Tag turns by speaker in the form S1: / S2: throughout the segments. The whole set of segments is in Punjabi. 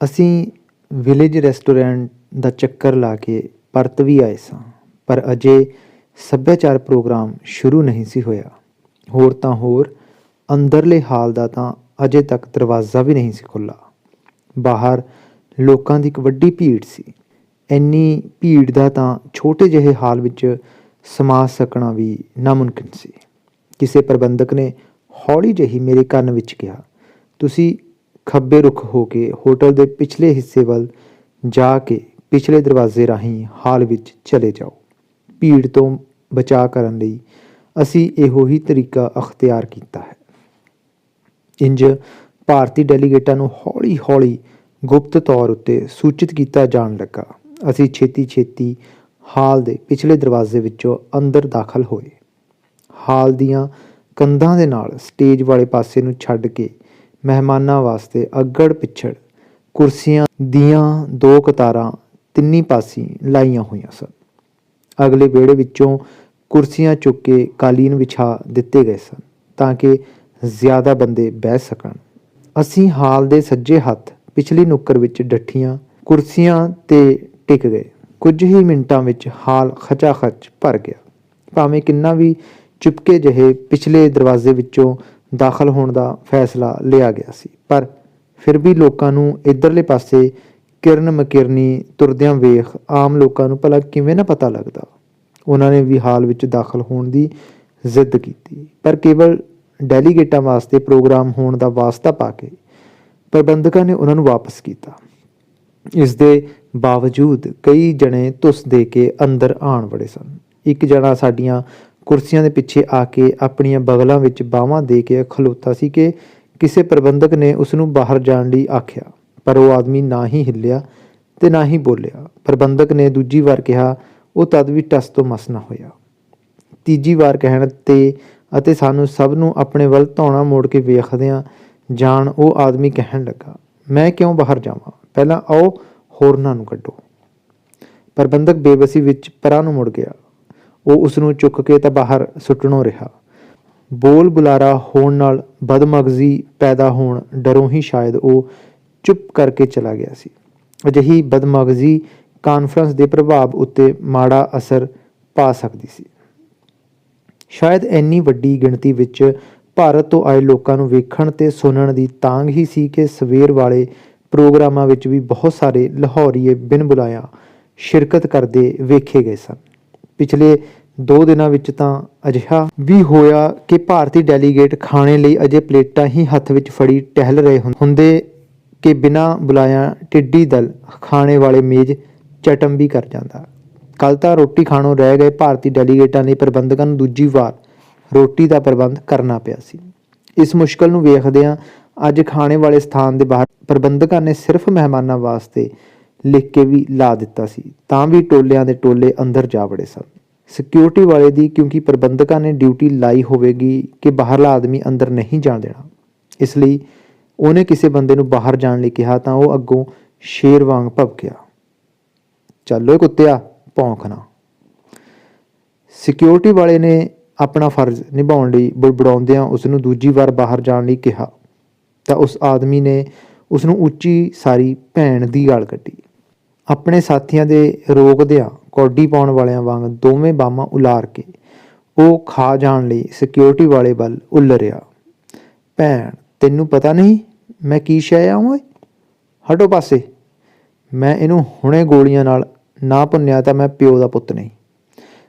S1: ਅਸੀਂ ਵਿਲੇਜ ਰੈਸਟੋਰੈਂਟ ਦਾ ਚੱਕਰ ਲਾ ਕੇ ਪਰਤ ਵੀ ਆਏ ਸਾਂ, ਪਰ ਅਜੇ ਸੱਭਿਆਚਾਰ ਪ੍ਰੋਗਰਾਮ ਸ਼ੁਰੂ ਨਹੀਂ ਸੀ ਹੋਇਆ। ਹੋਰ ਤਾਂ ਹੋਰ, ਅੰਦਰਲੇ ਹਾਲ ਦਾ ਤਾਂ ਅਜੇ ਤੱਕ ਦਰਵਾਜ਼ਾ ਵੀ ਨਹੀਂ ਸੀ ਖੁੱਲ੍ਹਾ। ਬਾਹਰ ਲੋਕਾਂ ਦੀ ਇੱਕ ਵੱਡੀ ਭੀੜ ਸੀ। ਇੰਨੀ ਭੀੜ ਦਾ ਤਾਂ ਛੋਟੇ ਜਿਹੇ ਹਾਲ ਵਿੱਚ ਸਮਾ ਸਕਣਾ ਵੀ ਨਾਮੁਮਕਿਨ ਸੀ। ਕਿਸੇ ਪ੍ਰਬੰਧਕ ਨੇ ਹੌਲੀ ਜਿਹੀ ਮੇਰੇ ਕੰਨ ਵਿੱਚ ਕਿਹਾ, ਤੁਸੀਂ ਖੱਬੇ ਰੁਖ ਹੋ ਕੇ ਹੋਟਲ ਦੇ ਪਿਛਲੇ ਹਿੱਸੇ ਵੱਲ ਜਾ ਕੇ ਪਿਛਲੇ ਦਰਵਾਜ਼ੇ ਰਾਹੀਂ ਹਾਲ ਵਿੱਚ ਚਲੇ ਜਾਓ। ਭੀੜ ਤੋਂ ਬਚਾਅ ਕਰਨ ਲਈ ਅਸੀਂ ਇਹੋ ਹੀ ਤਰੀਕਾ ਅਖਤਿਆਰ ਕੀਤਾ ਹੈ। ਇੰਜ ਭਾਰਤੀ ਡੈਲੀਗੇਟਾਂ ਨੂੰ ਹੌਲੀ-ਹੌਲੀ ਗੁਪਤ ਤੌਰ ਉੱਤੇ ਸੂਚਿਤ ਕੀਤਾ ਜਾਣ ਲੱਗਾ। ਅਸੀਂ ਛੇਤੀ-ਛੇਤੀ ਹਾਲ ਦੇ ਪਿਛਲੇ ਦਰਵਾਜ਼ੇ ਵਿੱਚੋਂ ਅੰਦਰ ਦਾਖਲ ਹੋਏ। ਹਾਲ ਦੀਆਂ ਕੰਧਾਂ ਦੇ ਨਾਲ ਸਟੇਜ ਵਾਲੇ ਪਾਸੇ ਨੂੰ ਛੱਡ ਕੇ ਮਹਿਮਾਨਾਂ ਵਾਸਤੇ ਅੱਗੜ ਪਿੱਛੜ, ਕੁਰਸੀਆਂ ਦੀਆਂ ਦੋ ਕਤਾਰਾਂ ਤਿੰਨੀ ਪਾਸੀ ਲਾਈਆਂ ਹੋਈਆਂ ਸਨ। ਅਗਲੇ ਵਿਹੜੇ ਵਿੱਚੋਂ ਕੁਰਸੀਆਂ ਚੁੱਕ ਕੇ ਕਾਲੀਨ ਵਿਛਾ ਦਿੱਤੇ ਗਏ ਸਨ ਤਾਂ ਕਿ ਜ਼ਿਆਦਾ ਬੰਦੇ ਬਹਿ ਸਕਣ। ਅਸੀਂ ਹਾਲ ਦੇ ਸੱਜੇ ਹੱਥ ਪਿਛਲੀ ਨੁੱਕਰ ਵਿੱਚ ਡੱਠੀਆਂ ਕੁਰਸੀਆਂ ਤੇ ਟਿਕ ਗਏ। ਕੁਝ ਹੀ ਮਿੰਟਾਂ ਵਿੱਚ ਹਾਲ ਖਚਾਖਚ ਭਰ ਗਿਆ। ਭਾਵੇਂ ਕਿੰਨਾ ਵੀ ਚੁਪਕੇ ਜਿਹੇ ਪਿਛਲੇ ਦਰਵਾਜ਼ੇ ਵਿੱਚੋਂ ਦਾਖਲ ਹੋਣ ਦਾ ਫੈਸਲਾ ਲਿਆ ਗਿਆ ਸੀ। ਪਰ ਫਿਰ ਵੀ ਲੋਕਾਂ ਨੂੰ ਇਧਰਲੇ ਪਾਸੇ ਕਿਰਨ ਮਕਿਰਨੀ ਤੁਰਦਿਆਂ ਵੇਖ ਆਮ ਲੋਕਾਂ ਨੂੰ ਭਲਾ ਕਿਵੇਂ ਨਾ ਪਤਾ ਲੱਗਦਾ। ਉਹਨਾਂ ਨੇ ਵੀ ਹਾਲ ਵਿੱਚ ਦਾਖਲ ਹੋਣ ਦੀ ਜ਼ਿੱਦ ਕੀਤੀ। ਪਰ ਕੇਵਲ ਡੈਲੀਗੇਟਾਂ ਵਾਸਤੇ ਪ੍ਰੋਗਰਾਮ ਹੋਣ ਦਾ ਵਾਸਤਾ ਪਾ ਕੇ ਪ੍ਰਬੰਧਕਾਂ ਨੇ ਉਹਨਾਂ ਨੂੰ ਵਾਪਸ ਕੀਤਾ। ਇਸ ਦੇ ਬਾਵਜੂਦ ਕਈ ਜਣੇ ਤੁਸ ਦੇ ਕੇ ਅੰਦਰ ਆਣ ਵੜੇ ਸਨ। ਇੱਕ ਜਣਾ ਸਾਡੀਆਂ ਕੁਰਸੀਆਂ ਦੇ ਪਿੱਛੇ ਆ ਕੇ ਆਪਣੀਆਂ ਬਗਲਾਂ ਵਿੱਚ ਬਾਹਾਂ ਦੇ ਕੇ ਖਲੋਤਾ ਸੀ ਕਿ ਕਿਸੇ ਪ੍ਰਬੰਧਕ ਨੇ ਉਸ ਨੂੰ ਬਾਹਰ ਜਾਣ ਲਈ ਆਖਿਆ। ਪਰ ਉਹ ਆਦਮੀ ਨਾ ਹੀ ਹਿੱਲਿਆ ਤੇ ਨਾ ਹੀ ਬੋਲਿਆ। ਪ੍ਰਬੰਧਕ ਨੇ ਦੂਜੀ ਵਾਰ ਕਿਹਾ, ਉਹ ਤਦ ਵੀ ਟਸ ਤੋਂ ਮਸ ਨਾ ਹੋਇਆ। ਤੀਜੀ ਵਾਰ ਕਹਿਣ ਤੇ ਅਤੇ ਸਾਨੂੰ ਸਭ ਨੂੰ ਆਪਣੇ ਵੱਲ ਧੌਣਾ ਮੋੜ ਕੇ ਵੇਖਦਿਆਂ ਜਾਣ ਉਹ ਆਦਮੀ ਕਹਿਣ ਲੱਗਾ, ਮੈਂ ਕਿਉਂ ਬਾਹਰ ਜਾਵਾਂ? ਪਹਿਲਾਂ ਆਓ, ਹੋਰਨਾਂ ਨੂੰ ਕੱਢੋ। ਪ੍ਰਬੰਧਕ ਬੇਬਸੀ ਵਿੱਚ ਪਰਾਂ ਨੂੰ ਮੁੜ ਗਿਆ। ਉਹ ਉਸ ਨੂੰ ਚੁੱਕ ਕੇ ਤਾਂ ਬਾਹਰ ਸੁੱਟਣੋਂ ਰਿਹਾ। ਬੋਲ ਬੁਲਾਰਾ ਹੋਣ ਨਾਲ ਬਦਮਗਜ਼ੀ ਪੈਦਾ ਹੋਣ ਡਰੋਂ ਹੀ ਸ਼ਾਇਦ ਉਹ ਚੁੱਪ ਕਰਕੇ ਚਲਾ ਗਿਆ ਸੀ। ਅਜਿਹੀ ਬਦਮਗਜ਼ੀ ਕਾਨਫਰੰਸ ਦੇ ਪ੍ਰਭਾਵ ਉੱਤੇ ਮਾੜਾ ਅਸਰ ਪਾ ਸਕਦੀ ਸੀ। ਸ਼ਾਇਦ ਇੰਨੀ ਵੱਡੀ ਗਿਣਤੀ ਵਿੱਚ ਭਾਰਤ ਤੋਂ ਆਏ ਲੋਕਾਂ ਨੂੰ ਵੇਖਣ ਤੇ ਸੁਣਨ ਦੀ ਤਾਂਗ ਹੀ ਸੀ ਕਿ ਸਵੇਰ ਵਾਲੇ ਪ੍ਰੋਗਰਾਮਾਂ ਵਿੱਚ ਵੀ ਬਹੁਤ ਸਾਰੇ ਲਾਹੌਰੀਏ ਬਿਨ ਬੁਲਾਇਆ ਸ਼ਿਰਕਤ ਕਰਦੇ ਵੇਖੇ ਗਏ ਸਨ। ਪਿਛਲੇ 2 ਦਿਨਾਂ ਵਿੱਚ ਤਾਂ ਅਜਿਹਾ ਵੀ ਹੋਇਆ ਕਿ ਭਾਰਤੀ ਡੈਲੀਗੇਟ ਖਾਣੇ ਲਈ ਅਜੇ ਪਲੇਟਾਂ ਹੀ ਹੱਥ ਵਿੱਚ ਫੜੀ ਟਹਿਲ ਰਹੇ ਹੁੰਦੇ ਕਿ ਬਿਨਾਂ ਬੁਲਾਇਆ ਟਿੱਡੀ ਦਲ ਖਾਣੇ ਵਾਲੇ ਮੇਜ਼ ਚਟਮ ਵੀ ਕਰ ਜਾਂਦਾ। ਕੱਲ ਤਾਂ ਰੋਟੀ ਖਾਣੋਂ ਰਹਿ ਗਏ ਭਾਰਤੀ ਡੈਲੀਗੇਟਾਂ ਨੇ ਪ੍ਰਬੰਧਕਾਂ ਨੂੰ ਦੂਜੀ ਵਾਰ ਰੋਟੀ ਦਾ ਪ੍ਰਬੰਧ ਕਰਨਾ ਪਿਆ ਸੀ। ਇਸ ਮੁਸ਼ਕਲ ਨੂੰ ਵੇਖਦਿਆਂ ਅੱਜ ਖਾਣੇ ਵਾਲੇ ਸਥਾਨ ਦੇ ਬਾਹਰ ਪ੍ਰਬੰਧਕਾਂ ਨੇ ਸਿਰਫ ਮਹਿਮਾਨਾਂ ਵਾਸਤੇ ਲਿਖ ਕੇ ਵੀ ਲਾ ਦਿੱਤਾ ਸੀ, ਤਾਂ ਵੀ ਟੋਲਿਆਂ ਦੇ ਟੋਲੇ ਅੰਦਰ ਜਾ ਵੜੇ ਸਨ। ਸਿਕਿਉਰਿਟੀ ਵਾਲੇ ਦੀ ਕਿਉਂਕਿ ਪ੍ਰਬੰਧਕਾਂ ਨੇ ਡਿਊਟੀ ਲਾਈ ਹੋਵੇਗੀ ਕਿ ਬਾਹਰਲਾ ਆਦਮੀ ਅੰਦਰ ਨਹੀਂ ਜਾਣ ਦੇਣਾ। ਇਸ ਲਈ ਉਹਨੇ ਕਿਸੇ ਬੰਦੇ ਨੂੰ ਬਾਹਰ ਜਾਣ ਲਈ ਕਿਹਾ ਤਾਂ ਉਹ ਅੱਗੋਂ ਸ਼ੇਰ ਵਾਂਗ ਭਵਕਿਆ ਚੱਲ ਓਏ ਕੁੱਤਿਆ ਭੌਂਕਣਾ ਸਿਕਿਉਰਿਟੀ ਵਾਲੇ ਨੇ ਆਪਣਾ ਫਰਜ਼ ਨਿਭਾਉਣ ਲਈ ਬੁੜਬੜਾਉਂਦਿਆਂ ਉਸ ਨੂੰ ਦੂਜੀ ਵਾਰ ਬਾਹਰ ਜਾਣ ਲਈ ਕਿਹਾ। ਤਾਂ ਉਸ ਆਦਮੀ ਨੇ ਉਸ ਨੂੰ ਉੱਚੀ ਸਾਰੀ ਭੈਣ ਦੀ ਗਾਲ ਕੱਢੀ। ਆਪਣੇ ਸਾਥੀਆਂ ਦੇ ਰੋਕਦਿਆਂ ਕੌਡੀ ਪਾਉਣ ਵਾਲਿਆਂ ਵਾਂਗ ਦੋਵੇਂ ਬਾਹਾਂ ਉਲਾਰ ਕੇ ਉਹ ਖਾ ਜਾਣ ਲਈ ਸਿਕਿਉਰਿਟੀ ਵਾਲੇ ਵੱਲ ਉੱਲਰਿਆ। ਭੈਣ, ਤੈਨੂੰ ਪਤਾ ਨਹੀਂ ਮੈਂ ਕੀ ਸ਼ੈ ਆ ਓਏ? ਹਟੋ ਪਾਸੇ। ਮੈਂ ਇਹਨੂੰ ਹੁਣੇ ਗੋਲੀਆਂ ਨਾਲ ਨਾ ਭੁੰਨਿਆ ਤਾਂ ਮੈਂ ਪਿਓ ਦਾ ਪੁੱਤ ਨਹੀਂ।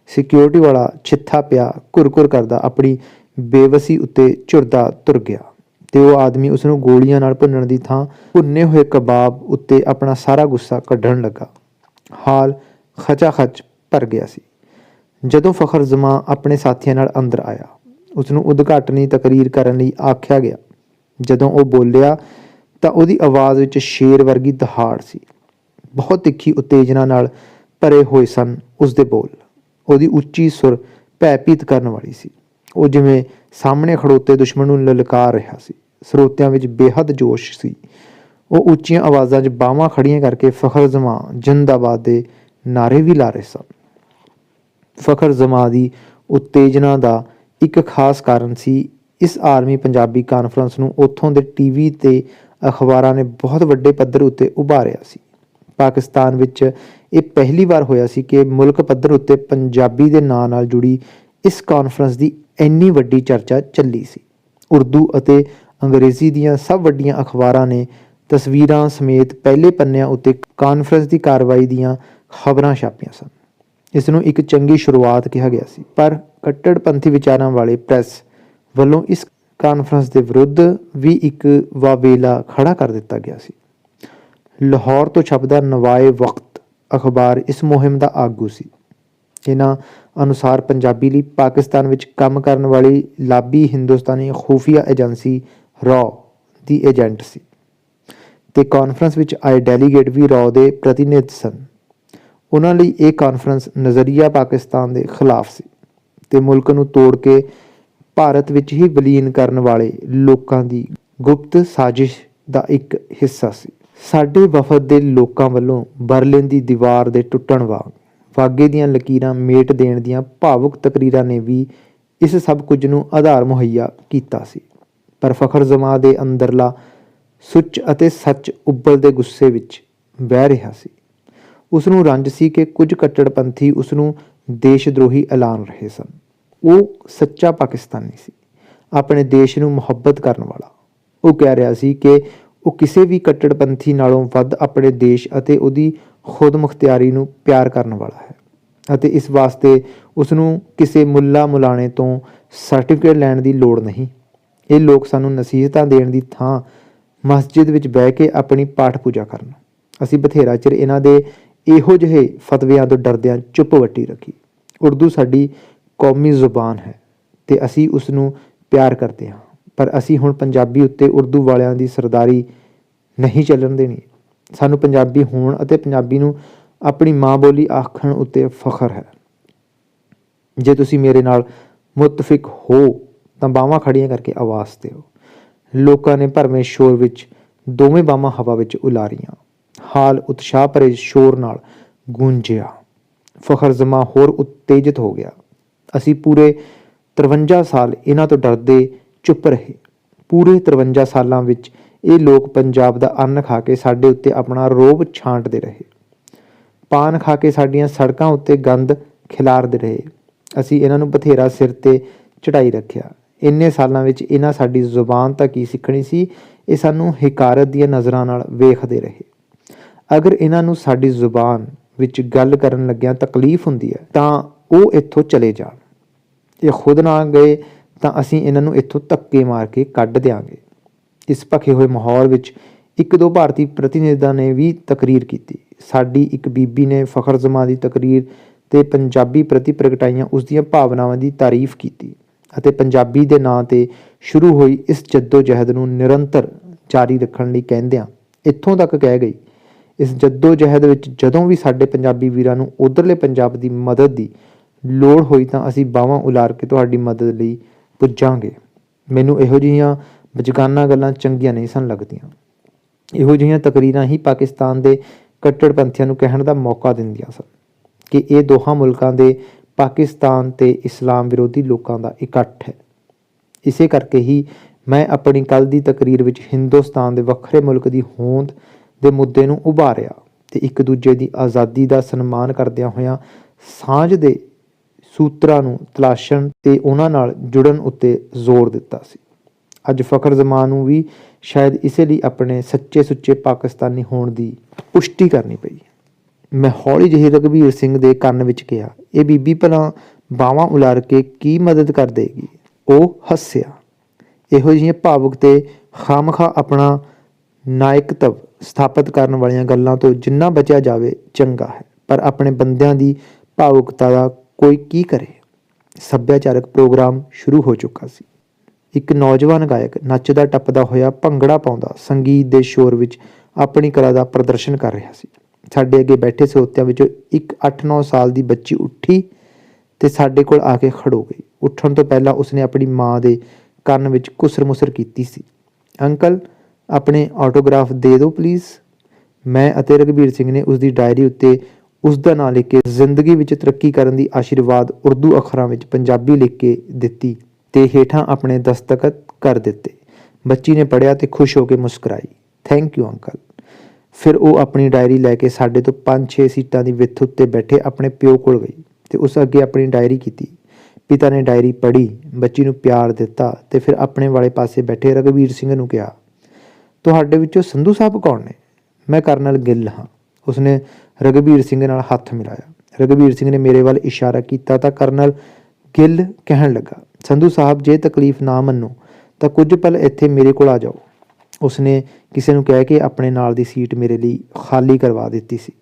S1: ਸਿਕਿਉਰਿਟੀ ਵਾਲਾ ਛਿੱਥਾ ਪਿਆ ਕੁਰਕੁਰ ਕਰਦਾ, ਆਪਣੀ ਬੇਵਸੀ ਉੱਤੇ ਝੁਰਦਾ ਤੁਰ ਗਿਆ। ਤੇ ਉਹ ਆਦਮੀ ਉਸ ਨੂੰ ਗੋਲੀਆਂ ਨਾਲ ਭੁੰਨਣ ਦੀ ਥਾਂ ਭੁੰਨੇ ਹੋਏ ਕਬਾਬ ਉੱਤੇ ਆਪਣਾ ਸਾਰਾ ਗੁੱਸਾ ਕੱਢਣ ਲੱਗਾ। ਹਾਲ ਖਚਾਖਚ ਭਰ ਗਿਆ ਸੀ। ਜਦੋਂ ਫਖਰ ਜ਼ਮਾਂ ਆਪਣੇ ਸਾਥੀਆਂ ਨਾਲ ਅੰਦਰ ਆਇਆ ਉਸ ਨੂੰ ਉਦਘਾਟਨੀ ਤਕਰੀਰ ਕਰਨ ਲਈ ਆਖਿਆ ਗਿਆ। ਜਦੋਂ ਉਹ ਬੋਲਿਆ, ਤਾਂ ਉਹਦੀ ਆਵਾਜ਼ ਵਿੱਚ ਸ਼ੇਰ ਵਰਗੀ ਦਹਾੜ ਸੀ। ਬਹੁਤ ਤਿੱਖੀ ਉਤੇਜਨਾ ਨਾਲ ਭਰੇ ਹੋਏ ਸਨ ਉਸ ਦੇ ਬੋਲ। ਉਹਦੀ ਉੱਚੀ ਸੁਰ ਭੈਭੀਤ ਕਰਨ ਵਾਲੀ ਸੀ। ਉਹ ਜਿਵੇਂ ਸਾਹਮਣੇ ਖੜੋਤੇ ਦੁਸ਼ਮਣ ਨੂੰ ਲਲਕਾਰ ਰਿਹਾ ਸੀ। ਸਰੋਤਿਆਂ ਵਿੱਚ ਬੇਹੱਦ ਜੋਸ਼ ਸੀ। ਉਹ ਉੱਚੀਆਂ ਆਵਾਜ਼ਾਂ 'ਚ ਬਾਹਾਂ ਖੜੀਆਂ ਕਰਕੇ ਫਖਰ ਜ਼ਮਾਂ ਜਿੰਦਾਬਾਦ ਦੇ ਨਾਰੇ ਵੀ ਲਾ ਰਹੇ ਸਨ। ਫਖਰ ਜ਼ਮਾਂ ਦੀ ਉਤੇਜਨਾ ਦਾ ਇੱਕ ਖਾਸ ਕਾਰਨ ਸੀ। ਇਸ ਆਰਮੀ ਪੰਜਾਬੀ ਕਾਨਫਰੰਸ ਨੂੰ ਉੱਥੋਂ ਦੇ ਟੀਵੀ ਤੇ ਅਖਬਾਰਾਂ ਨੇ ਬਹੁਤ ਵੱਡੇ ਪੱਧਰ ਉੱਤੇ ਉਭਾਰਿਆ ਸੀ। ਪਾਕਿਸਤਾਨ ਵਿੱਚ ਇਹ ਪਹਿਲੀ ਵਾਰ ਹੋਇਆ ਸੀ ਕਿ ਮੁਲਕ ਪੱਧਰ ਉੱਤੇ ਪੰਜਾਬੀ ਦੇ ਨਾਂ ਨਾਲ ਜੁੜੀ ਇਸ ਕਾਨਫਰੰਸ ਦੀ ਇੰਨੀ ਵੱਡੀ ਚਰਚਾ ਚੱਲੀ ਸੀ। ਉਰਦੂ ਅਤੇ ਅੰਗਰੇਜ਼ੀ ਦੀਆਂ ਸਭ ਵੱਡੀਆਂ ਅਖਬਾਰਾਂ ਨੇ ਤਸਵੀਰਾਂ ਸਮੇਤ ਪਹਿਲੇ ਪੰਨਿਆਂ ਉੱਤੇ ਕਾਨਫਰੰਸ ਦੀ ਕਾਰਵਾਈ ਦੀਆਂ ਖਬਰਾਂ ਛਾਪੀਆਂ ਸਨ। ਇਸ ਨੂੰ ਇੱਕ ਚੰਗੀ ਸ਼ੁਰੂਆਤ ਕਿਹਾ ਗਿਆ ਸੀ। ਪਰ ਕੱਟੜਪੰਥੀ ਵਿਚਾਰਾਂ ਵਾਲੇ ਪ੍ਰੈਸ ਵੱਲੋਂ ਇਸ ਕਾਨਫਰੰਸ ਦੇ ਵਿਰੁੱਧ ਵੀ ਇੱਕ ਵਾਵੇਲਾ ਖੜਾ ਕਰ ਦਿੱਤਾ ਗਿਆ ਸੀ। ਲਾਹੌਰ ਤੋਂ ਛਪਦਾ ਨਵਾਏ ਵਕਤ ਅਖਬਾਰ ਇਸ ਮੁਹਿੰਮ ਦਾ ਆਗੂ ਸੀ। ਇਹਨਾਂ ਅਨੁਸਾਰ ਪੰਜਾਬੀ ਲਈ ਪਾਕਿਸਤਾਨ ਵਿੱਚ ਕੰਮ ਕਰਨ ਵਾਲੀ ਲਾਬੀ ਹਿੰਦੁਸਤਾਨੀ ਖੂਫੀਆ ਏਜੰਸੀ ਰॉ ਦੀ ਏਜੰਟ ਸੀ ਤੇ ਕਾਨਫਰੰਸ ਵਿੱਚ ਆਏ ਡੈਲੀਗੇਟ ਵੀ ਰॉ ਦੇ ਪ੍ਰਤੀਨਿਧ ਸਨ। ਉਹਨਾਂ ਲਈ ਇਹ ਕਾਨਫਰੰਸ ਨਜ਼ਰੀਆ ਪਾਕਿਸਤਾਨ ਦੇ ਖਿਲਾਫ ਸੀ ਤੇ ਮੁਲਕ ਨੂੰ ਤੋੜ ਕੇ ਭਾਰਤ ਵਿੱਚ ਹੀ ਵਿਲੀਨ ਕਰਨ ਵਾਲੇ ਲੋਕਾਂ ਦੀ ਗੁਪਤ ਸਾਜ਼ਿਸ਼ ਦਾ ਇੱਕ ਹਿੱਸਾ ਸੀ। ਸਾਡੇ ਵਫਦ ਦੇ ਲੋਕਾਂ ਵੱਲੋਂ ਬਰਲਿਨ ਦੀ ਦੀਵਾਰ ਦੇ ਟੁੱਟਣ ਵਾਂਗ ਵਾਗੇ ਦੀਆਂ ਲਕੀਰਾਂ ਮੇਟ ਦੇਣ ਦੀਆਂ ਭਾਵੁਕ ਤਕਰੀਰਾਂ ਨੇ ਵੀ ਇਸ ਸਭ ਕੁਝ ਨੂੰ ਆਧਾਰ ਮੁਹੱਈਆ ਕੀਤਾ ਸੀ। ਪਰ ਫਖਰ ਜਮਾ ਦੇ ਅੰਦਰਲਾ ਸੁੱਚ ਅਤੇ ਸੱਚ ਉੱਬਲਦੇ ਗੁੱਸੇ ਵਿੱਚ ਵਹਿ ਰਿਹਾ ਸੀ। ਉਸ ਨੂੰ ਰੰਜ ਸੀ ਕਿ ਕੁਝ ਕੱਟੜਪੰਥੀ ਉਸ ਨੂੰ ਦੇਸ਼ ਦਰੋਹੀ ਐਲਾਨ ਰਹੇ ਸਨ। ਉਹ ਸੱਚਾ ਪਾਕਿਸਤਾਨੀ ਸੀ। ਆਪਣੇ ਦੇਸ਼ ਨੂੰ ਮੁਹੱਬਤ ਕਰਨ ਵਾਲਾ। ਉਹ ਕਹਿ ਰਿਹਾ ਸੀ ਕਿ ਉਹ ਕਿਸੇ ਵੀ ਕੱਟੜਪੰਥੀ ਨਾਲੋਂ ਵੱਧ ਆਪਣੇ ਦੇਸ਼ ਅਤੇ ਉਹਦੀ ਖੁਦਮੁਖਤਿਆਰੀ ਨੂੰ ਪਿਆਰ ਕਰਨ ਵਾਲਾ ਹੈ ਅਤੇ ਇਸ ਵਾਸਤੇ ਉਸ ਨੂੰ ਕਿਸੇ ਮੁੱਲਾ ਮੁਲਾਣੇ ਤੋਂ ਸਰਟੀਫਿਕੇਟ ਲੈਣ ਦੀ ਲੋੜ ਨਹੀਂ। ਇਹ ਲੋਕ ਸਾਨੂੰ ਨਸੀਹਤਾਂ ਦੇਣ ਦੀ ਥਾਂ ਮਸਜਿਦ ਵਿੱਚ ਬਹਿ ਕੇ ਆਪਣੀ ਪਾਠ ਪੂਜਾ ਕਰਨ। ਅਸੀਂ ਬਥੇਰਾ ਚਿਰ ਇਹਨਾਂ ਦੇ ਇਹੋ ਜਿਹੇ ਫਤਵਿਆਂ ਤੋਂ ਡਰਦਿਆਂ ਚੁੱਪ ਵੱਟੀ ਰੱਖੀ। ਉਰਦੂ ਸਾਡੀ ਕੌਮੀ ਜ਼ੁਬਾਨ ਹੈ ਤੇ ਅਸੀਂ ਉਸ ਨੂੰ ਪਿਆਰ ਕਰਦੇ ਹਾਂ। ਪਰ ਅਸੀਂ ਹੁਣ ਪੰਜਾਬੀ ਉੱਤੇ ਉਰਦੂ ਵਾਲਿਆਂ ਦੀ ਸਰਦਾਰੀ ਨਹੀਂ ਚੱਲਣ ਦੇਣੀ। ਸਾਨੂੰ ਪੰਜਾਬੀ ਹੋਣ ਅਤੇ ਪੰਜਾਬੀ ਨੂੰ ਆਪਣੀ ਮਾਂ ਬੋਲੀ ਆਖਣ ਉੱਤੇ ਫਖਰ ਹੈ। ਜੇ ਤੁਸੀਂ ਮੇਰੇ ਨਾਲ ਮੁਤਫਿਕ ਹੋ ਤਾਂ ਬਾਹਾਂ ਖੜੀਆਂ ਕਰਕੇ ਆਵਾਜ਼ ਦਿਓ। ਲੋਕਾਂ ਨੇ ਭਰਵੇਂ ਸ਼ੋਰ ਵਿੱਚ ਦੋਵੇਂ ਬਾਹਾਂ ਹਵਾ ਵਿੱਚ ਉਲਾਰੀਆਂ। ਹਾਲ ਉਤਸ਼ਾਹ ਭਰੇ ਸ਼ੋਰ ਨਾਲ ਗੂੰਜਿਆ। ਫਖਰ ਜ਼ਮਾ ਹੋਰ ਉਤੇਜਿਤ ਹੋ ਗਿਆ। ਅਸੀਂ ਪੂਰੇ 53 ਸਾਲ ਇਹਨਾਂ ਤੋਂ ਡਰਦੇ ਚੁੱਪ ਰਹੇ। ਪੂਰੇ 53 ਸਾਲਾਂ ਵਿੱਚ ਇਹ ਲੋਕ ਪੰਜਾਬ ਦਾ ਅੰਨ ਖਾ ਕੇ ਸਾਡੇ ਉੱਤੇ ਆਪਣਾ ਰੋਬ ਛਾਂਟਦੇ ਰਹੇ। ਪਾਨ ਖਾ ਕੇ ਸਾਡੀਆਂ ਸੜਕਾਂ ਉੱਤੇ ਗੰਦ ਖਿਲਾਰਦੇ ਰਹੇ। ਅਸੀਂ ਇਹਨਾਂ ਨੂੰ ਬਥੇਰਾ ਸਿਰ ਤੇ ਚੜਾਈ ਰੱਖਿਆ। ਇੰਨੇ ਸਾਲਾਂ ਵਿੱਚ ਇਹਨਾਂ ਸਾਡੀ ਜ਼ੁਬਾਨ ਤਾਂ ਕੀ ਸਿੱਖਣੀ ਸੀ, ਇਹ ਸਾਨੂੰ ਹਕਾਰਤ ਦੀਆਂ ਨਜ਼ਰਾਂ ਨਾਲ ਵੇਖਦੇ ਰਹੇ। ਅਗਰ ਇਹਨਾਂ ਨੂੰ ਸਾਡੀ ਜ਼ੁਬਾਨ ਵਿੱਚ ਗੱਲ ਕਰਨ ਲੱਗਿਆਂ ਤਕਲੀਫ ਹੁੰਦੀ ਹੈ, ਤਾਂ ਉਹ ਇੱਥੋਂ ਚਲੇ ਜਾਣ। ਇਹ ਖੁਦ ਨਾ ਗਏ, ਤਾਂ ਅਸੀਂ ਇਹਨਾਂ ਨੂੰ ਇੱਥੋਂ ਧੱਕੇ ਮਾਰ ਕੇ ਕੱਢ ਦਿਆਂਗੇ। ਇਸ ਭਖੇ ਹੋਏ ਮਾਹੌਲ ਵਿੱਚ ਇੱਕ ਦੋ ਭਾਰਤੀ ਪ੍ਰਤੀਨਿਧਾਂ ਨੇ ਵੀ ਤਕਰੀਰ ਕੀਤੀ। ਸਾਡੀ ਇੱਕ ਬੀਬੀ ਨੇ ਫਖਰ ਜ਼ਮਾ ਦੀ ਤਕਰੀਰ ਤੇ ਪੰਜਾਬੀ ਪ੍ਰਤੀ ਪ੍ਰਗਟਾਈਆਂ, ਉਸ ਦੀਆਂ ਭਾਵਨਾਵਾਂ ਦੀ ਤਾਰੀਫ ਕੀਤੀ। ਅਤੇ ਪੰਜਾਬੀ ਦੇ ਨਾਂ ਤੇ ਸ਼ੁਰੂ ਹੋਈ ਇਸ ਜਹਿਦ ਨੂੰ ਨਿਰੰਤਰ ਜਾਰੀ ਰੱਖਣ ਲਈ ਕਹਿੰਦਿਆਂ ਇੱਥੋਂ ਤੱਕ ਕਹਿ ਗਈ, ਇਸ ਜਹਿਦ ਵਿੱਚ ਜਦੋਂ ਵੀ ਸਾਡੇ ਪੰਜਾਬੀ ਵੀਰਾਂ ਨੂੰ ਉਧਰਲੇ ਪੰਜਾਬ ਦੀ ਮਦਦ ਦੀ ਲੋੜ ਹੋਈ ਤਾਂ ਅਸੀਂ ਬਾਹਾਂ ਉਲਾਰ ਕੇ ਤੁਹਾਡੀ ਮਦਦ ਲਈ ਪੁੱਜਾਂਗੇ। ਮੈਨੂੰ ਇਹੋ ਜਿਹੀਆਂ ਬਚਕਾਨਾ ਗੱਲਾਂ ਚੰਗੀਆਂ ਨਹੀਂ ਸਨ ਲੱਗਦੀਆਂ। ਇਹੋ ਜਿਹੀਆਂ ਤਕਰੀਰਾਂ ਹੀ ਪਾਕਿਸਤਾਨ ਦੇ ਕੱਟੜਪੰਥੀਆਂ ਨੂੰ ਕਹਿਣ ਦਾ ਮੌਕਾ ਦਿੰਦੀਆਂ ਸਨ ਕਿ ਇਹ ਦੋਹਾਂ ਮੁਲਕਾਂ ਦੇ ਪਾਕਿਸਤਾਨ ਤੇ ਇਸਲਾਮ ਵਿਰੋਧੀ ਲੋਕਾਂ ਦਾ ਇਕੱਠ ਹੈ। ਇਸੇ ਕਰਕੇ ਹੀ ਮੈਂ ਆਪਣੀ ਕੱਲ ਦੀ ਤਕਰੀਰ ਵਿੱਚ ਹਿੰਦੁਸਤਾਨ ਦੇ ਵੱਖਰੇ ਮੁਲਕ ਦੀ ਹੋਂਦ ਦੇ ਮੁੱਦੇ ਨੂੰ ਉਭਾਰਿਆ ਤੇ ਇੱਕ ਦੂਜੇ ਦੀ ਆਜ਼ਾਦੀ ਦਾ ਸਨਮਾਨ ਕਰਦਿਆਂ ਹੋਇਆਂ ਸਾਂਝ ਦੇ ਸੂਤਰਾਂ ਨੂੰ ਤਲਾਸ਼ਣ ਤੇ ਉਹਨਾਂ ਨਾਲ ਜੁੜਨ ਉੱਤੇ ਜ਼ੋਰ ਦਿੱਤਾ ਸੀ। ਅੱਜ ਫਖਰ ਜ਼ਮਾਨ ਨੂੰ ਵੀ ਸ਼ਾਇਦ ਇਸੇ ਲਈ ਆਪਣੇ ਸੱਚੇ ਸੁੱਚੇ ਪਾਕਿਸਤਾਨੀ ਹੋਣ ਦੀ ਪੁਸ਼ਟੀ ਕਰਨੀ ਪਈ। ਮੈਂ ਹੌਲੀ ਜਿਹੀ ਰਘਵੀਰ ਸਿੰਘ ਦੇ ਕੰਨ ਵਿੱਚ ਕਿਹਾ, ਇਹ ਬੀਬੀ ਭਲਾ ਬਾਵਾਂ ਉਲਾਰ ਕੇ ਕੀ ਮਦਦ ਕਰ ਦੇਗੀ? ਉਹ ਹੱਸਿਆ। ਇਹੋ ਜਿਹੀਆਂ ਭਾਵੁਕ ਤੇ ਖਾਮਖਾ ਆਪਣਾ ਨਾਇਕਤਵ ਸਥਾਪਿਤ ਕਰਨ ਵਾਲੀਆਂ ਗੱਲਾਂ ਤੋਂ ਜਿੰਨਾ ਬਚਿਆ ਜਾਵੇ, ਚੰਗਾ ਹੈ। ਪਰ ਆਪਣੇ ਬੰਦਿਆਂ ਦੀ ਭਾਵੁਕਤਾ ਦਾ ਕੋਈ ਕੀ ਕਰੇ? ਸੱਭਿਆਚਾਰਕ ਪ੍ਰੋਗਰਾਮ ਸ਼ੁਰੂ ਹੋ ਚੁੱਕਾ ਸੀ। ਇੱਕ ਨੌਜਵਾਨ ਗਾਇਕ ਨੱਚਦਾ, ਟੱਪਦਾ ਹੋਇਆ ਭੰਗੜਾ ਪਾਉਂਦਾ ਸੰਗੀਤ ਦੇ ਸ਼ੋਰ ਵਿੱਚ ਆਪਣੀ ਕਲਾ ਦਾ ਪ੍ਰਦਰਸ਼ਨ ਕਰ ਰਿਹਾ ਸੀ। ਸਾਡੇ ਅੱਗੇ ਬੈਠੇ ਸਰੋਤਿਆਂ ਵਿੱਚੋਂ ਇੱਕ 8-9 ਸਾਲ ਦੀ ਬੱਚੀ ਉੱਠੀ ਤੇ ਸਾਡੇ ਕੋਲ ਆ ਕੇ ਖੜੋ ਗਈ। ਉੱਠਣ ਤੋਂ ਪਹਿਲਾਂ ਉਸਨੇ ਆਪਣੀ ਮਾਂ ਦੇ ਕੰਨ ਵਿੱਚ ਕੁਸਰ-ਮੁਸਰ ਕੀਤੀ ਸੀ। ਅੰਕਲ, ਆਪਣੇ ਆਟੋਗ੍ਰਾਫ ਦੇ ਦਿਓ ਪਲੀਜ਼। ਮੈਂ ਅਤੇ ਰਘਬੀਰ ਸਿੰਘ ਨੇ ਉਸ ਦੀ ਡਾਇਰੀ ਉੱਤੇ ਉਸ ਦਾ ਨਾਂ ਲਿਖ ਕੇ ਜ਼ਿੰਦਗੀ ਵਿੱਚ ਤਰੱਕੀ ਕਰਨ ਦੀ ਆਸ਼ੀਰਵਾਦ ਉਰਦੂ ਅੱਖਰਾਂ ਵਿੱਚ ਪੰਜਾਬੀ ਲਿਖ ਕੇ ਦਿੱਤੀ ਤੇ ਹੇਠਾਂ ਆਪਣੇ ਦਸਤਖਤ ਕਰ ਦਿੱਤੇ। ਬੱਚੀ ਨੇ ਪੜਿਆ ਤੇ ਖੁਸ਼ ਹੋ ਕੇ ਮੁਸਕਰਾਈ। ਥੈਂਕ ਯੂ ਅੰਕਲ ਫਿਰ ਉਹ ਆਪਣੀ ਡਾਇਰੀ ਲੈ ਕੇ ਸਾਡੇ ਤੋਂ 5-6 ਸੀਟਾਂ ਦੀ ਵਿੱਥ ਉੱਤੇ ਬੈਠੇ ਆਪਣੇ ਪਿਓ ਕੋਲ ਗਈ ਤੇ ਉਸ ਅੱਗੇ ਆਪਣੀ ਡਾਇਰੀ ਕੀਤੀ। ਪਿਤਾ ਨੇ ਡਾਇਰੀ ਪੜ੍ਹੀ, ਬੱਚੀ ਨੂੰ ਪਿਆਰ ਦਿੱਤਾ ਤੇ ਫਿਰ ਆਪਣੇ ਵਾਲੇ ਪਾਸੇ ਬੈਠੇ ਰਘਵੀਰ ਸਿੰਘ ਨੂੰ ਕਿਹਾ, ਤੁਹਾਡੇ ਵਿੱਚੋਂ ਸੰਧੂ ਸਾਹਿਬ ਕੌਣ ਨੇ? ਮੈਂ ਕਰਨਲ ਗਿੱਲ ਹਾਂ। ਉਸਨੇ ਰਘਵੀਰ ਸਿੰਘ ਨਾਲ ਹੱਥ ਮਿਲਾਇਆ। ਰਘਵੀਰ ਸਿੰਘ ਨੇ ਮੇਰੇ ਵੱਲ ਇਸ਼ਾਰਾ ਕੀਤਾ ਤਾਂ ਕਰਨਲ ਗਿੱਲ ਕਹਿਣ ਲੱਗਾ, ਸੰਧੂ ਸਾਹਿਬ, ਜੇ ਤਕਲੀਫ ਨਾ ਮੰਨੋ ਤਾਂ ਕੁਝ ਪਲ ਇੱਥੇ ਮੇਰੇ ਕੋਲ ਆ ਜਾਓ। ਉਸਨੇ ਕਿਸੇ ਨੂੰ ਕਹਿ ਕੇ ਆਪਣੇ ਨਾਲ ਦੀ ਸੀਟ ਮੇਰੇ ਲਈ ਖਾਲੀ ਕਰਵਾ ਦਿੱਤੀ ਸੀ।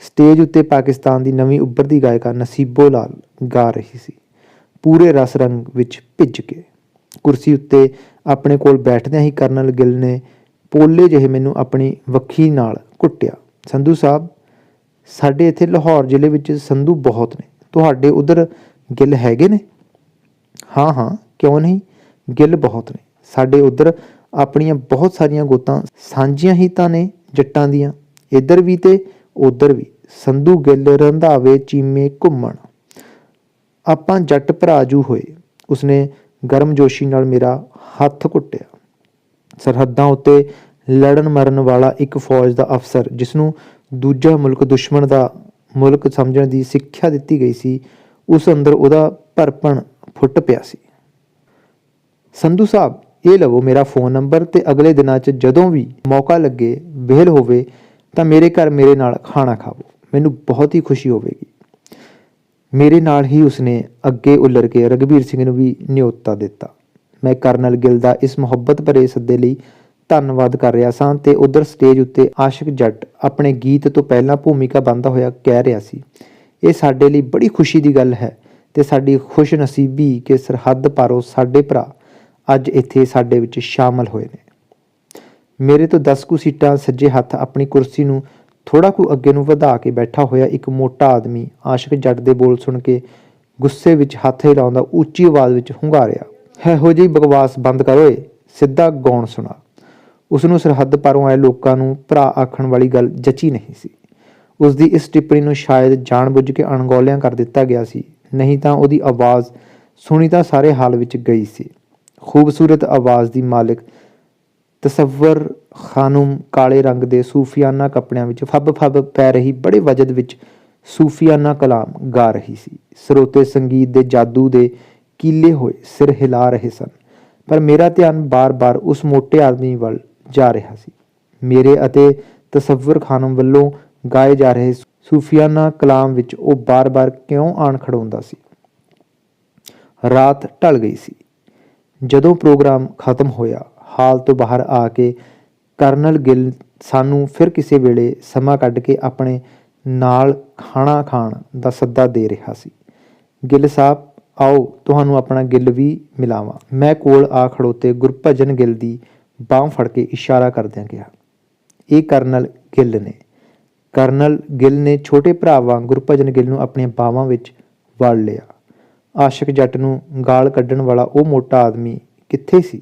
S1: ਸਟੇਜ ਉੱਤੇ ਪਾਕਿਸਤਾਨ ਦੀ ਨਵੀਂ ਉੱਭਰਦੀ ਗਾਇਕਾ ਨਸੀਬੋ ਲਾਲ ਗਾ ਰਹੀ ਸੀ। ਪੂਰੇ ਰਸ ਰੰਗ ਵਿੱਚ ਭਿੱਜ ਕੇ ਕੁਰਸੀ ਉੱਤੇ ਆਪਣੇ ਕੋਲ ਬੈਠਦਿਆਂ ਹੀ ਕਰਨਲ ਗਿੱਲ ਨੇ ਪੋਲੇ ਜਿਹੇ ਮੈਨੂੰ ਆਪਣੀ ਵੱਖੀ ਨਾਲ ਕੁੱਟਿਆ। ਸੰਧੂ ਸਾਹਿਬ, ਸਾਡੇ ਇੱਥੇ ਲਾਹੌਰ ਜ਼ਿਲ੍ਹੇ ਵਿੱਚ ਸੰਧੂ ਬਹੁਤ ਨੇ। ਤੁਹਾਡੇ ਉਧਰ ਗਿੱਲ ਹੈਗੇ ਨੇ? ਹਾਂ ਹਾਂ, ਕਿਉਂ ਨਹੀਂ? ਗਿੱਲ ਬਹੁਤ ਨੇ। ਸਾਡੇ ਉਧਰ ਆਪਣੀਆਂ ਬਹੁਤ ਸਾਰੀਆਂ ਗੋਤਾਂ ਸਾਂਝੀਆਂ ਹੀ ਤਾਂ ਨੇ ਜੱਟਾਂ ਦੀਆਂ। ਇੱਧਰ ਵੀ ਤੇ ਉੱਧਰ ਵੀ। ਸੰਧੂ ਗਿੱਲ ਰੰਧਾਵੇ, ਚੀਮੇ ਘੁੰਮਣ। ਆਪਾਂ ਜੱਟ ਭਰਾਜੂ ਹੋਏ। ਉਸਨੇ ਗਰਮਜੋਸ਼ੀ ਨਾਲ ਮੇਰਾ ਹੱਥ ਕੁੱਟਿਆ ਸਰਹੱਦਾਂ ਉੱਤੇ ਲੜਨ ਮਰਨ ਵਾਲਾ ਇੱਕ ਫੌਜ ਦਾ ਅਫਸਰ ਜਿਸ ਨੂੰ ਦੂਜਾ ਮੁਲਕ ਦੁਸ਼ਮਣ ਦਾ ਮੁਲਕ ਸਮਝਣ ਦੀ ਸਿੱਖਿਆ ਦਿੱਤੀ ਗਈ ਸੀ, ਉਸ ਅੰਦਰ ਉਹਦਾ ਭਰਪਣ ਫੁੱਟ ਪਿਆ ਸੀ। ਸੰਧੂ ਸਾਹਿਬ ਇਹ ਲਵੋ ਮੇਰਾ ਫੋਨ ਨੰਬਰ ਤੇ ਅਗਲੇ ਦਿਨਾਂ 'ਚ ਜਦੋਂ ਵੀ ਮੌਕਾ ਲੱਗੇ, ਵਿਹਲ ਹੋਵੇ, ਤਾਂ ਮੇਰੇ ਘਰ ਮੇਰੇ ਨਾਲ ਖਾਣਾ ਖਾਵੋ। ਮੈਨੂੰ ਬਹੁਤ ਹੀ ਖੁਸ਼ੀ ਹੋਵੇਗੀ। ਮੇਰੇ ਨਾਲ ਹੀ ਉਸਨੇ ਅੱਗੇ ਉੱਲਰ ਕੇ ਰਗਵੀਰ ਸਿੰਘ ਨੂੰ ਵੀ ਨਿਯੋਤਾ ਦਿੱਤਾ। ਮੈਂ ਕਰਨਲ ਗਿੱਲ ਦਾ ਇਸ ਮੁਹੱਬਤ ਭਰੇ ਸੱਦੇ ਲਈ ਧੰਨਵਾਦ ਕਰ ਰਿਹਾ ਸਾਂ ਤੇ ਉਧਰ ਸਟੇਜ ਉੱਤੇ ਆਸ਼ਿਕ ਜੱਟ ਆਪਣੇ ਗੀਤ ਤੋਂ ਪਹਿਲਾਂ ਭੂਮਿਕਾ ਬੰਦਾ ਹੋਇਆ ਕਹਿ ਰਿਹਾ ਸੀ, ਇਹ ਸਾਡੇ ਲਈ ਬੜੀ ਖੁਸ਼ੀ ਦੀ ਗੱਲ ਹੈ ਤੇ ਸਾਡੀ ਖੁਸ਼ ਨਸੀਬੀ ਕਿ ਸਰਹੱਦ ਪਾਰੋਂ ਸਾਡੇ ਭਰਾ। ਅੱਜ ਇੱਥੇ ਸਾਡੇ ਵਿੱਚ ਸ਼ਾਮਲ ਹੋਏ ਨੇ। ਮੇਰੇ ਤੋਂ 10 ਕੁ ਸੀਟਾਂ ਸੱਜੇ ਹੱਥ ਆਪਣੀ ਕੁਰਸੀ ਨੂੰ ਥੋੜਾ ਕੁ ਅੱਗੇ ਨੂੰ ਵਧਾ ਕੇ ਬੈਠਾ ਹੋਇਆ ਇੱਕ ਮੋਟਾ ਆਦਮੀ ਆਸ਼ਿਕ ਜੱਟ ਦੇ ਬੋਲ ਸੁਣ ਕੇ ਗੁੱਸੇ ਵਿੱਚ ਹੱਥ ਹਿਲਾਉਂਦਾ ਉੱਚੀ ਆਵਾਜ਼ ਵਿੱਚ ਹੁੰਗਾਰਿਆ, ਇਹੋ ਜਿਹੀ ਬਕਵਾਸ ਬੰਦ ਕਰ ਓਏ, ਸਿੱਧਾ ਗਾਉਣ ਸੁਣਾ। ਉਸ ਨੂੰ ਸਰਹੱਦ ਪਰੋਂ ਆਏ ਲੋਕਾਂ ਨੂੰ ਭਰਾ ਆਖਣ ਵਾਲੀ ਗੱਲ ਜਚੀ ਨਹੀਂ ਸੀ। ਉਸ ਦੀ ਇਸ ਟਿੱਪਣੀ ਨੂੰ ਸ਼ਾਇਦ ਜਾਣਬੁੱਝ ਕੇ ਅਣਗੌਲਿਆਂ ਕਰ ਦਿੱਤਾ ਗਿਆ ਸੀ, ਨਹੀਂ ਤਾਂ ਉਹਦੀ ਆਵਾਜ਼ ਸੁਣੀ ਤਾਂ ਸਾਰੇ ਹਾਲ ਵਿੱਚ ਗਈ ਸੀ। ਖੂਬਸੂਰਤ ਆਵਾਜ਼ ਦੀ ਮਾਲਕ ਤਸਵਰ ਖਾਨਮ ਕਾਲੇ ਰੰਗ ਦੇ ਸੂਫੀਆਨਾ ਕੱਪੜਿਆਂ ਵਿੱਚ ਫੱਬ-ਫੱਬ ਪੈ ਰਹੀ, ਬੜੇ ਵਜਦ ਵਿੱਚ ਸੂਫੀਆਨਾ ਕਲਾਮ ਗਾ ਰਹੀ ਸੀ। ਸਰੋਤੇ ਸੰਗੀਤ ਦੇ ਜਾਦੂ ਦੇ ਕੀਲੇ ਹੋਏ ਸਿਰ ਹਿਲਾ ਰਹੇ ਸਨ, ਪਰ ਮੇਰਾ ਧਿਆਨ ਬਾਰ-ਬਾਰ ਉਸ ਮੋਟੇ ਆਦਮੀ ਵੱਲ ਜਾ ਰਿਹਾ ਸੀ। ਮੇਰੇ ਅਤੇ ਤਸਵਰ ਖਾਨਮ ਵੱਲੋਂ ਗਾਏ ਜਾ ਰਹੇ ਸੂਫੀਆਨਾ ਕਲਾਮ ਵਿੱਚ ਉਹ ਬਾਰ-ਬਾਰ ਕਿਉਂ ਆਣ ਖੜਾਉਂਦਾ ਸੀ? ਰਾਤ ਢਲ ਗਈ ਸੀ। ਜਦੋਂ ਪ੍ਰੋਗਰਾਮ ਖਤਮ ਹੋਇਆ, ਹਾਲ ਤੋਂ ਬਾਹਰ ਆ ਕੇ ਕਰਨਲ ਗਿੱਲ ਸਾਨੂੰ ਫਿਰ ਕਿਸੇ ਵੇਲੇ ਸਮਾਂ ਕੱਢ ਕੇ ਆਪਣੇ ਨਾਲ ਖਾਣਾ ਖਾਣ ਦਾ ਸੱਦਾ ਦੇ ਰਿਹਾ ਸੀ। ਗਿੱਲ ਸਾਹਿਬ, ਆਓ ਤੁਹਾਨੂੰ ਆਪਣਾ ਗਿੱਲ ਵੀ ਮਿਲਾਵਾਂ। ਮੈਂ ਕੋਲ ਆ ਖੜੋਤੇ ਗੁਰਭਜਨ ਗਿੱਲ ਦੀ ਬਾਹ ਫੜ ਕੇ ਇਸ਼ਾਰਾ ਕਰਦਿਆਂ ਕਿਹਾ, ਇਹ ਕਰਨਲ ਗਿੱਲ ਨੇ। ਕਰਨਲ ਗਿੱਲ ਨੇ ਛੋਟੇ ਭਰਾ ਵਾਂਗ ਗੁਰਭਜਨ ਗਿੱਲ ਨੂੰ ਆਪਣੀਆਂ ਬਾਹਾਂ ਵਿੱਚ ਵੜ ਲਿਆ। ਆਸ਼ਿਕ ਜੱਟ ਨੂੰ ਗਾਲ ਕੱਢਣ ਵਾਲਾ ਉਹ ਮੋਟਾ ਆਦਮੀ ਕਿੱਥੇ ਸੀ?